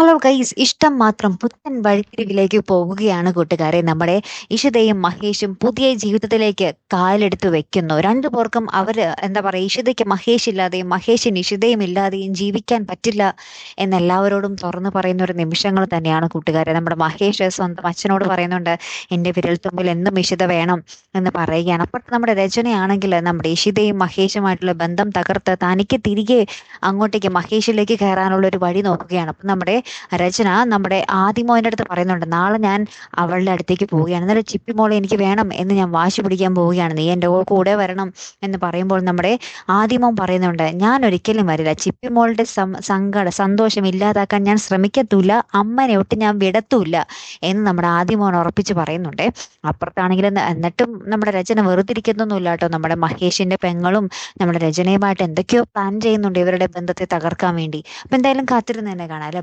Hello guys ഇഷ്ടം മാത്രം പുത്തൻ വഴിത്തിരിവിലേക്ക് പോവുകയാണ് കൂട്ടുകാരെ. നമ്മുടെ ഇഷിതയും മഹേഷും പുതിയ ജീവിതത്തിലേക്ക് കാലെടുത്ത് വെക്കുന്നു. രണ്ടു പേർക്കും അവർ എന്താ പറയുക ഇഷിതയ്ക്ക് മഹേഷ് ഇല്ലാതെയും മഹേഷിന് ഇഷിതയും ഇല്ലാതെയും ജീവിക്കാൻ പറ്റില്ല എന്നെല്ലാവരോടും തുറന്നു പറയുന്ന ഒരു നിമിഷങ്ങൾ തന്നെയാണ് കൂട്ടുകാരെ. നമ്മുടെ മഹേഷ് സ്വന്തം അച്ഛനോട് പറയുന്നുണ്ട് എന്റെ വിരൽത്തുമ്പിൽ എന്നും ഇഷിത വേണം എന്ന് പറയുകയാണ്. അപ്പോൾ നമ്മുടെ രചനയാണെങ്കിൽ നമ്മുടെ ഇഷിതയും മഹേഷുമായിട്ടുള്ള ബന്ധം തകർത്ത് തനിക്ക് തിരികെ അങ്ങോട്ടേക്ക് മഹേഷിലേക്ക് കയറാനുള്ള ഒരു വഴി നോക്കുകയാണ്. അപ്പം നമ്മുടെ രചന നമ്മുടെ ആദിമോന്റെ അടുത്ത് പറയുന്നുണ്ട് നാളെ ഞാൻ അവളുടെ അടുത്തേക്ക് പോവുകയാണ്. എന്നാലും ചിപ്പി മോളെ എനിക്ക് വേണം എന്ന് ഞാൻ വാശി പിടിക്കാൻ പോവുകയാണ്. നീ എന്റെ കൂടെ വരണം എന്ന് പറയുമ്പോൾ നമ്മുടെ ആദിമോൻ പറയുന്നുണ്ട് ഞാൻ ഒരിക്കലും വരില്ല. ചിപ്പി മോളുടെ സങ്കട സന്തോഷം ഇല്ലാതാക്കാൻ ഞാൻ ശ്രമിക്കത്തൂല്ല. അമ്മനെ ഒട്ട് ഞാൻ വിടത്തൂല്ല എന്ന് നമ്മുടെ ആദിമോൻ ഉറപ്പിച്ച് പറയുന്നുണ്ട്. അപ്പുറത്താണെങ്കിൽ എന്നിട്ടും നമ്മുടെ രചന വെറുതിരിക്കുന്നൊന്നുമില്ല കേട്ടോ. നമ്മുടെ മഹേഷിന്റെ പെങ്ങളും നമ്മുടെ രചനയുമായിട്ട് എന്തൊക്കെയോ പ്ലാൻ ചെയ്യുന്നുണ്ട് ഇവരുടെ ബന്ധത്തെ തകർക്കാൻ വേണ്ടി. അപ്പൊ എന്തായാലും കാത്തിരുന്ന് തന്നെ കാണാം അല്ലെ?